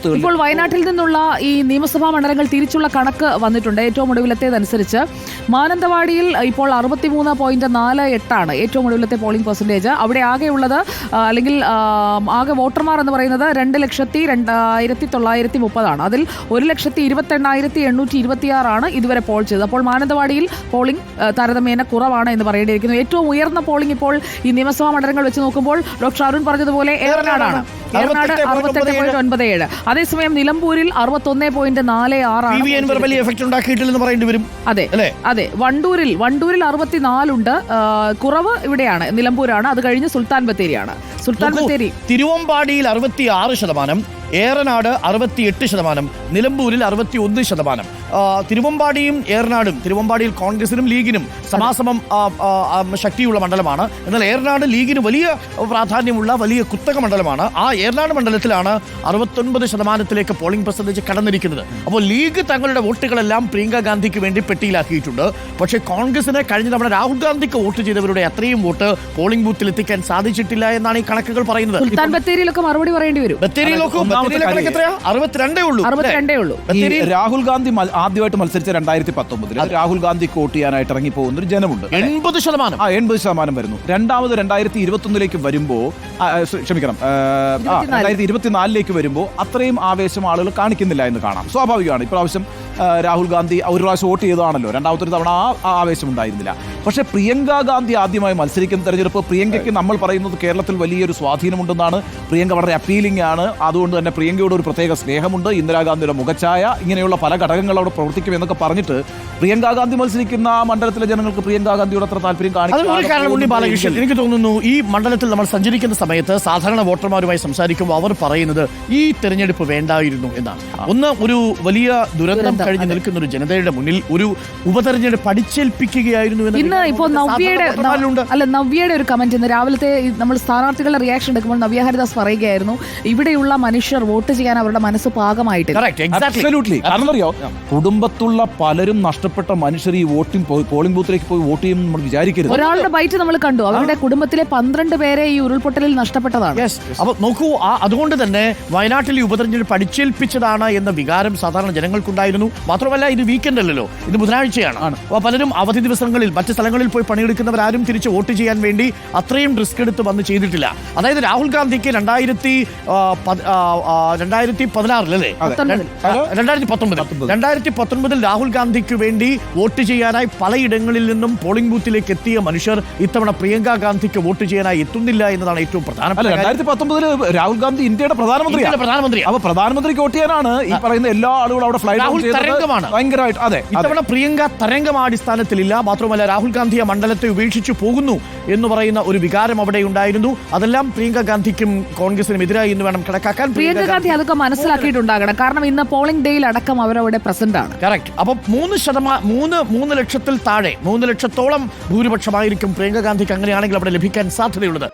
ബൂത്തുകളിൽ ഇപ്പോൾ വയനാട്ടിൽ നിന്നുള്ള ഈ നിയമസഭാ മണ്ഡലങ്ങൾ തിരിച്ചുള്ള കണക്ക് വന്നിട്ടുണ്ട്. ഏറ്റവും ഒടുവിലത്തേതനുസരിച്ച് മാനന്തവാടിയിൽ ഇപ്പോൾ അറുപത്തിമൂന്ന് പോയിന്റ് നാല് എട്ടാണ് ഏറ്റവും ഒടുവിലത്തെ പോളിംഗ് പെർസെന്റേജ് അവിടെ ആകെയുള്ളത് അല്ലെങ്കിൽ ആകെ വോട്ടർമാർ എന്ന് പറയുന്നത് രണ്ട് ലക്ഷത്തി രണ്ടായിരത്തി തൊള്ളായിരത്തി മുപ്പതാണ്. അതിൽ ഒരു ലക്ഷത്തി ഇരുപത്തെണ്ണായിരത്തി എണ്ണൂറ്റി ഇരുപത്തിയാറാണ് ഇതുവരെ പോൾ ചെയ്തത്. അപ്പോൾ മാനന്തവാടിയിൽ പോളിംഗ് താരതമ്യേന കുറവാണ് എന്ന് പറയേണ്ടിയിരിക്കുന്നു. ഏറ്റവും ഉയർന്ന പോളിംഗ് ഇപ്പോൾ ഈ നിയമസഭാ മണ്ഡലങ്ങൾ വെച്ച് നോക്കുമ്പോൾ ഡോക്ടർ അരുൺ പറഞ്ഞതുപോലെ ഏറനാടാണ്. ഏറനാട് അറുപത്തെട്ട് പോയിന്റ് ഒൻപത് ഏഴ്. അതേസമയം നിലമ്പൂരിൽ അറുപത്തൊന്ന് പോയിന്റ് നാല് ആറാണ് ഉണ്ടാക്കിയിട്ടില്ലെന്ന് പറയേണ്ടി വരും. അതെ അല്ലേ? അതെ. വണ്ടൂരിൽ വണ്ടൂരിൽ അറുപത്തിനാലുണ്ട് കുറവ് ഇവിടെയാണ്. നിലമ്പൂരാണ്. അത് കഴിഞ്ഞ് സുൽത്താൻ ബത്തേരിയാണ്. സുൽത്താൻ ബത്തേരി. തിരുവമ്പാടിയിൽ അറുപത്തി ആറ് ശതമാനം ഏറനാട് അറുപത്തിയെട്ട് ശതമാനം നിലമ്പൂരിൽ അറുപത്തി ഒന്ന് ശതമാനം. തിരുവമ്പാടിയും ഏറനാടും തിരുവമ്പാടിയിൽ കോൺഗ്രസിനും ലീഗിനും സമാസമം ശക്തിയുള്ള മണ്ഡലമാണ്. എന്നാൽ ഏറനാട് ലീഗിന് വലിയ പ്രാധാന്യമുള്ള വലിയ കുത്തക മണ്ഡലമാണ്. ആ ഏറനാട് മണ്ഡലത്തിലാണ് അറുപത്തൊൻപത് ശതമാനത്തിലേക്ക് പോളിംഗ് പെർസെന്റേജ് കടന്നിരിക്കുന്നത്. അപ്പോൾ ലീഗ് തങ്ങളുടെ വോട്ടുകളെല്ലാം പ്രിയങ്ക ഗാന്ധിക്ക് വേണ്ടി പെട്ടിയിലാക്കിയിട്ടുണ്ട്. പക്ഷേ കോൺഗ്രസിനെ കഴിഞ്ഞ തവണ രാഹുൽ ഗാന്ധിക്ക് വോട്ട് ചെയ്തവരുടെ അത്രയും വോട്ട് പോളിംഗ് ബൂത്തിൽ എത്തിക്കാൻ സാധിച്ചിട്ടില്ല എന്നാണ് ഈ കണക്കുകൾ പറയുന്നത്. സുൽത്താൻ ബത്തേരിയിലൊക്കെ മറുപടി പറയേണ്ടി വരും. ബത്തേരി നോക്കൂ ഒന്നാമത്തെ ബത്തേരിയിലെ കണക്ക് കാര്യം. എത്രയാ? അറുപത്തിരണ്ടേ ഉള്ളൂ അറുപത്തിരണ്ടേ ഉള്ളൂ. രാഹുൽ ഗാന്ധി ആദ്യമായിട്ട് മത്സരിച്ച രണ്ടായിരത്തി പത്തൊമ്പതിൽ രാഹുൽ ഗാന്ധി വോട്ട് ചെയ്യാനായിട്ട് ഇറങ്ങി പോകുന്ന ഒരു ജനമുണ്ട് എൺപത് ശതമാനം. ആ എൺപത് ശതമാനം വരുന്നു. രണ്ടാമത് രണ്ടായിരത്തി ഇരുപത്തൊന്നിലേക്ക് വരുമ്പോൾ ക്ഷമിക്കണം. ആ, ആ, രണ്ടായിരത്തി ഇരുപത്തിനാലിലേക്ക് വരുമ്പോൾ അത്രയും ആവേശം ആളുകൾ കാണിക്കുന്നില്ല എന്ന് കാണാം. സ്വാഭാവികമാണ്. ഇപ്രാവശ്യം രാഹുൽ ഗാന്ധി ഒരു പ്രാവശ്യം വോട്ട് ചെയ്തതാണല്ലോ. രണ്ടാമത്തെ ഒരു തവണ ആ ആ ആവേശം ഉണ്ടായിരുന്നില്ല പക്ഷേ പ്രിയങ്ക ഗാന്ധി ആദ്യമായി മത്സരിക്കുന്ന തെരഞ്ഞെടുപ്പ് പ്രിയങ്കയ്ക്ക് നമ്മൾ പറയുന്നത് കേരളത്തിൽ വലിയൊരു സ്വാധീനമുണ്ടെന്നാണ്. പ്രിയങ്ക വളരെ അപ്പീലിംഗ് ആണ്. അതുകൊണ്ട് തന്നെ പ്രിയങ്കയോട് ഒരു പ്രത്യേക സ്നേഹമുണ്ട്. ഇന്ദിരാഗാന്ധിയുടെ മുഖച്ഛായ ഇങ്ങനെയുള്ള പല ഘടകങ്ങൾ അവിടെ പ്രവർത്തിക്കും എന്നൊക്കെ പറഞ്ഞിട്ട് പ്രിയങ്ക ഗാന്ധി മത്സരിക്കുന്ന ആ മണ്ഡലത്തിലെ ജനങ്ങൾക്ക് പ്രിയങ്ക ഗാന്ധിയോട് അത്ര താല്പര്യം കാണിക്കും എനിക്ക് തോന്നുന്നു ഈ മണ്ഡലത്തിൽ നമ്മൾ സഞ്ചരിക്കുന്ന സമയത്ത് സാധാരണ വോട്ടർമാരുമായി സംസാരിക്കുമ്പോൾ അവർ പറയുന്നത് ഈ തെരഞ്ഞെടുപ്പ് വേണ്ടായിരുന്നു എന്നാണ്. ഒന്ന് ഒരു വലിയ ദുരന്തം, കഴിഞ്ഞ് നിൽക്കുന്ന ഒരു ജനതയുടെ മുന്നിൽ ഒരു ഉപതെരഞ്ഞെടുപ്പ് അടിച്ചേൽപ്പിക്കുകയായിരുന്നു എന്ന ഇന്ന് ഇപ്പോൾ നവ്യയുടെ അല്ല നവ്യയുടെ ഒരു കമന്റ് ഇന്ന് രാവിലത്തെ നമ്മൾ സ്ഥാനാർത്ഥികളുടെ റിയാക്ഷൻ എടുക്കുമ്പോൾ നവ്യ ഹരിദാസ് പറയുകയായിരുന്നു ഇവിടെയുള്ള മനുഷ്യർ വോട്ട് ചെയ്യാൻ അവരുടെ മനസ്സ് പാകമായിട്ട് Correct, exactly. Absolutely. കാരണം അറിയോ കുടുംബത്തുള്ള പലരും നഷ്ടപ്പെട്ട മനുഷ്യർ ഈ വോട്ടിംഗ് പോളിംഗ് ബൂത്തിലേക്ക് പോയി വോട്ട് ചെയ്യും നമ്മൾ വിചാരിക്കരുത്. ഒരാളുടെ ബൈറ്റ് നമ്മൾ കണ്ടു. അവരുടെ കുടുംബത്തിലെ പന്ത്രണ്ട് പേരെ ഈ ഉരുൾപൊട്ടലിൽ നഷ്ടപ്പെട്ടതാണ്. Yes. അപ്പൊ നോക്കൂ ആ അതുകൊണ്ട് തന്നെ വയനാട്ടിൽ ഈ ഉപതെരഞ്ഞെടുപ്പ് അടിച്ചേൽപ്പിച്ചതാണ് എന്ന വികാരം സാധാരണ ജനങ്ങൾക്കുണ്ടായിരുന്നു. മാത്രമല്ല ഇത് വീക്കെൻഡ് അല്ലല്ലോ. ഇത് ബുധനാഴ്ചയാണ്. അപ്പോൾ പലരും അവധി ദിവസങ്ങളിൽ മറ്റ് സ്ഥലങ്ങളിൽ പോയി പണിയെടുക്കുന്നവരാരും തിരിച്ച് വോട്ട് ചെയ്യാൻ വേണ്ടി അത്രയും റിസ്ക് എടുത്ത് വന്ന് ചെയ്തിട്ടില്ല. അതായത് രാഹുൽ ഗാന്ധിക്ക് രണ്ടായിരത്തി രണ്ടായിരത്തി പതിനാറിലല്ലേ രണ്ടായിരത്തി പത്തൊമ്പത് രണ്ടായിരത്തി പത്തൊമ്പതിൽ രാഹുൽ ഗാന്ധിക്ക് വേണ്ടി വോട്ട് ചെയ്യാനായി പലയിടങ്ങളിൽ നിന്നും പോളിംഗ് ബൂത്തിലേക്ക് എത്തിയ മനുഷ്യർ ഇത്തവണ പ്രിയങ്ക ഗാന്ധിക്ക് വോട്ട് ചെയ്യാനായി എത്തുന്നില്ല എന്നതാണ് ഏറ്റവും പ്രധാനപ്പെട്ട. രണ്ടായിരത്തി രാഹുൽ ഗാന്ധി ഇന്ത്യയുടെ പ്രധാനമന്ത്രി പ്രധാനമന്ത്രി അപ്പൊ പ്രധാനമന്ത്രിക്ക് വോട്ട് ചെയ്യാനാണ് ഈ പറയുന്ന എല്ലാ ആളുകളും അവിടെ ഫ്ലൈറ്റ് തരംഗമാണ്. ഭയങ്കരമായിട്ട് അതെ. ഇത്തവണ പ്രിയങ്ക തരംഗം അടിസ്ഥാനത്തിലില്ല മാത്രമല്ല രാഹുൽ ഗാന്ധി ആ മണ്ഡലത്തെ ഉപേക്ഷിച്ചു പോകുന്നു എന്ന് പറയുന്ന ഒരു വികാരം അവിടെ ഉണ്ടായിരുന്നു. അതെല്ലാം പ്രിയങ്ക ഗാന്ധിക്കും കോൺഗ്രസിനും എതിരായി എന്ന് വേണം കണക്കാക്കാൻ പ്രിയങ്ക ഗാന്ധി. അതൊക്കെ മനസ്സിലാക്കിയിട്ടുണ്ടാകണം. കാരണം ഇന്ന് പോളിംഗ് ഡേയിൽ അടക്കം അവരവിടെ പ്രസന്റ് ആണ്. കറക്റ്റ് അപ്പൊ മൂന്ന് ശതമാനം മൂന്ന് മൂന്ന് ലക്ഷത്തിൽ താഴെ മൂന്ന് ലക്ഷത്തോളം ഭൂരിപക്ഷമായിരിക്കും പ്രിയങ്ക ഗാന്ധിക്ക് അങ്ങനെയാണെങ്കിൽ അവിടെ ലഭിക്കാൻ സാധ്യതയുള്ളത്.